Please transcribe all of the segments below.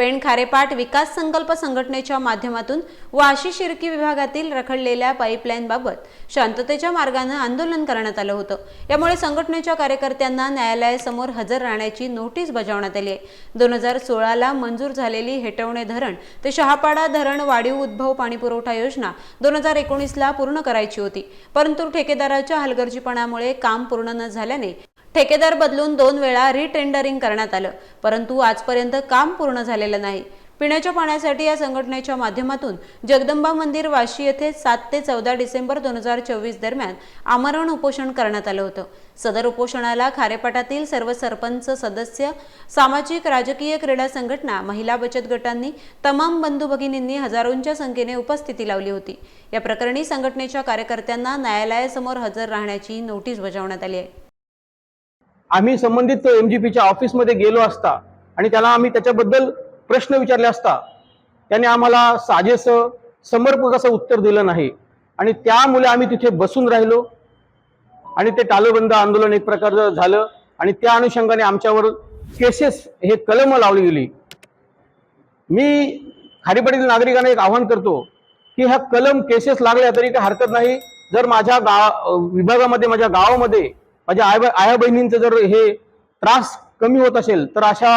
पेण खारेपाट विकास संकल्प संघटनेच्या माध्यमातून वाशी शिरकी विभागातील रखडलेल्या पाईपलाईनबाबत शांततेच्या मार्गानं आंदोलन करण्यात आलं होतं. यामुळे संघटनेच्या कार्यकर्त्यांना न्यायालयासमोर हजर राहण्याची नोटीस बजावण्यात आली आहे. दोन हजार सोळाला मंजूर झालेली हेटवणे धरण ते शहापाडा धरण वाढीव उद्भव पाणीपुरवठा योजना दोन हजार एकोणीसला पूर्ण करायची होती. परंतु ठेकेदाराच्या हलगर्जीपणामुळे काम पूर्ण न झाल्याने ठेकेदार बदलून दोन वेळा रिटेंडरिंग करण्यात आलं. परंतु आजपर्यंत काम पूर्ण झालेलं नाही. पिण्याच्या पाण्यासाठी या संघटनेच्या माध्यमातून जगदंबा मंदिर वाशी येथे सात ते चौदा डिसेंबर दोन हजार चोवीस दरम्यान आमरण उपोषण करण्यात आलं होतं. सदर उपोषणाला खारेपाटातील सर्व सरपंच सदस्य सामाजिक राजकीय क्रीडा संघटना महिला बचत गटांनी तमाम बंधू भगिनींनी हजारोंच्या संख्येने उपस्थिती लावली होती. या प्रकरणी संघटनेच्या कार्यकर्त्यांना न्यायालयासमोर हजर राहण्याची नोटीस बजावण्यात आली आहे. आम्ही संबंधित एम जी पीच्या ऑफिसमध्ये गेलो असता आणि त्याला आम्ही त्याच्याबद्दल प्रश्न विचारले असता त्याने आम्हाला साजेसं समर्पक असं उत्तर दिलं नाही. आणि त्यामुळे आम्ही तिथे बसून राहिलो. आणि ते टालोबंद आंदोलन एक प्रकारचं झालं. आणि त्या अनुषंगाने आमच्यावर केसेस हे कलम लावली गेली. मी खारीपाडीतील नागरिकांना एक आवाहन करतो की ह्या कलम केसेस लागल्या तरी काही हरकत नाही. जर माझ्या गाव विभागामध्ये माझ्या गावामध्ये माझ्या आया आया बहिणींचं जर हे त्रास कमी होत असेल तर अशा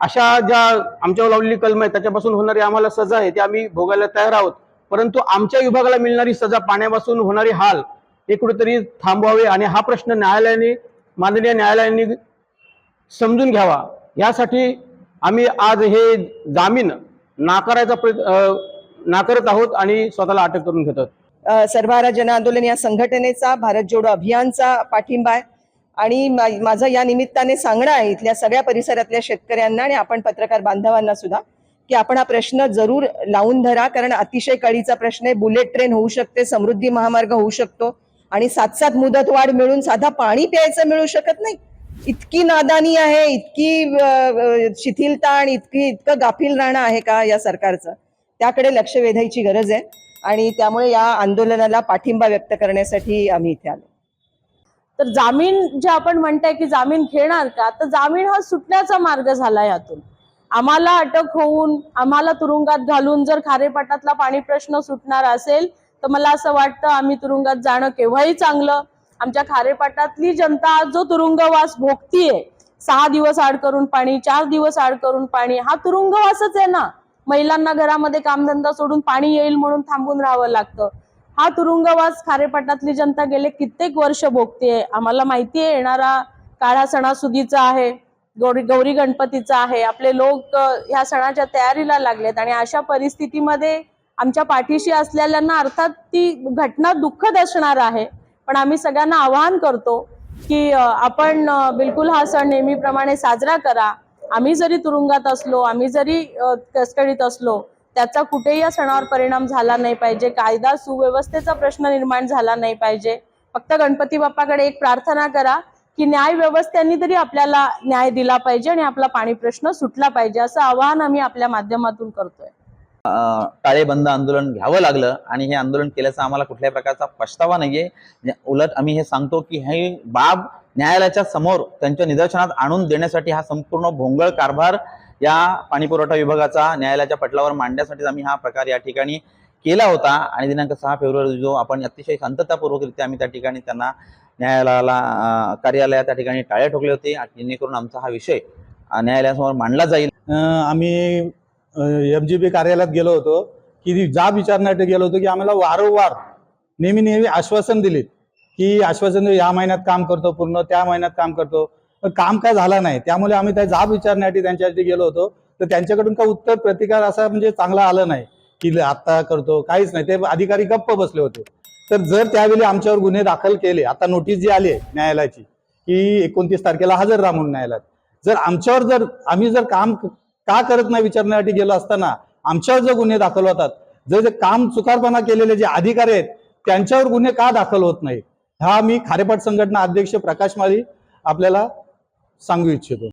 अशा ज्या आमच्यावर लावलेली कलम आहे त्याच्यापासून होणारी आम्हाला सजा आहे ते आम्ही भोगायला तयार आहोत. परंतु आमच्या विभागाला मिळणारी सजा पाण्यापासून होणारी हाल हे कुठेतरी थांबवावे आणि हा प्रश्न न्यायालयाने माननीय न्यायालयाने समजून घ्यावा. यासाठी आम्ही आज हे जामीन नाकारायचा प्रयत्न नाकारत आहोत आणि स्वतःला अटक करून घेतो आहोत. सर्वहारा जन आंदोलन या संघटनेचा भारत जोडो अभियानचा पाठिंबा आहे. आणि माझं या निमित्ताने सांगणं आहे इथल्या सगळ्या परिसरातल्या शेतकऱ्यांना आणि आपण पत्रकार बांधवांना सुद्धा की आपण हा प्रश्न जरूर लावून धरा कारण अतिशय कळीचा प्रश्न आहे. बुलेट ट्रेन होऊ शकते समृद्धी महामार्ग होऊ शकतो आणि सात सात मुदत वाढ मिळून साधा पाणी प्यायचं मिळू शकत नाही. इतकी नादानी आहे इतकी शिथिलता आणि इतकी इतकं गाफील राहणं आहे का या सरकारचं? त्याकडे लक्ष वेधायची गरज आहे. आणि त्यामुळे या आंदोलनाला पाठिंबा व्यक्त करण्यासाठी आम्ही इथे आलो. तर जामीन जे आपण म्हणताय की जामीन घेणार का? तर जामीन हा सुटण्याचा मार्ग झाला यातून. आम्हाला अटक होऊन आम्हाला तुरुंगात घालून जर खारेपाटातला पाणी प्रश्न सुटणार असेल तर मला असं वाटतं आम्ही तुरुंगात जाणं केव्हाही चांगलं. आमच्या खारेपाटातली जनता जो तुरुंगवास भोगतीये सहा दिवस आड करून पाणी चार दिवस आड करून पाणी हा तुरुंगवासच आहे ना. महिलांना घरामध्ये कामधंदा सोडून पाणी येईल म्हणून थांबून राहावं लागतं. हा तुरुंगवास खारेपाटातली जनता गेले कित्येक वर्ष भोगतेय. आम्हाला माहिती आहे येणारा काळा सणासुदीचा आहे गौरी गौरी गणपतीचा आहे. आपले लोक ह्या सणाच्या तयारीला लागलेत आणि अशा परिस्थितीमध्ये आमच्या पाठीशी असलेल्यांना अर्थात ती घटना दुःखद असणार आहे. पण आम्ही सगळ्यांना आवाहन करतो की आपण बिलकुल हा सण नेहमीप्रमाणे साजरा करा. आम्ही जरी तुरुंगात असलो आम्ही जरी कस्टडीत असलो त्याचा कुठेही या सणावर परिणाम झाला नाही पाहिजे. कायदा सुव्यवस्थेचा प्रश्न निर्माण झाला नाही पाहिजे. फक्त गणपती बाप्पाकडे एक प्रार्थना करा की न्याय व्यवस्थेने तरी आपल्याला न्याय दिला पाहिजे आणि आपला पाणी प्रश्न सुटला पाहिजे. असं आवाहन आम्ही आपल्या माध्यमातून करतोय. टाळेबंद आंदोलन घ्यावं लागलं आणि हे आंदोलन केल्याचा आम्हाला कुठल्याही प्रकारचा पछतावा नाहीये. म्हणजे उलट आम्ही हे सांगतो की हे बाब न्यायालयाच्या समोर त्यांच्या निदर्शनात आणून देण्यासाठी हा संपूर्ण भोंगळ कारभार या पाणीपुरवठा विभागाचा न्यायालयाच्या पटलावर मांडण्यासाठी आम्ही हा प्रकार या ठिकाणी केला होता. आणि दिनांक सहा फेब्रुवारी जो आपण अतिशय शांततापूर्वकरित्या आम्ही त्या ठिकाणी त्यांना न्यायालयाला कार्यालयात त्या ठिकाणी टाळे ठोकले होते. आणि जेणेकरून आमचा हा विषय न्यायालयासमोर मांडला जाईल. आम्ही एम जी बी कार्यालयात गेलो होतो की जा विचारण्यासाठी गेलो होतो की आम्हाला वारंवार नेहमी नेहमी आश्वासन दिलीत. की आश्वासन या महिन्यात काम करतो पूर्ण त्या महिन्यात काम करतो. पण काम काय झाला नाही. त्यामुळे आम्ही त्या जाब विचारण्यासाठी त्यांच्यासाठी गेलो होतो. तर त्यांच्याकडून का उत्तर प्रतिकार असा म्हणजे चांगला आलं नाही. की आता करतो काहीच नाही. ते अधिकारी गप्प बसले होते. तर जर त्यावेळी आमच्यावर गुन्हे दाखल केले आता नोटीस जी आली आहे न्यायालयाची की एकोणतीस तारखेला हजर राहा म्हणून न्यायालयात. जर आमच्यावर जर आम्ही जर काम का करत नाही विचारण्यासाठी गेलो असताना आमच्यावर जर गुन्हे दाखल होतात जर जे काम चुकारपणा केलेले जे अधिकारी आहेत त्यांच्यावर गुन्हे का दाखल होत नाही हा मी खारेपाट संघटना अध्यक्ष प्रकाश माळी आपल्याला सांगू इच्छितो.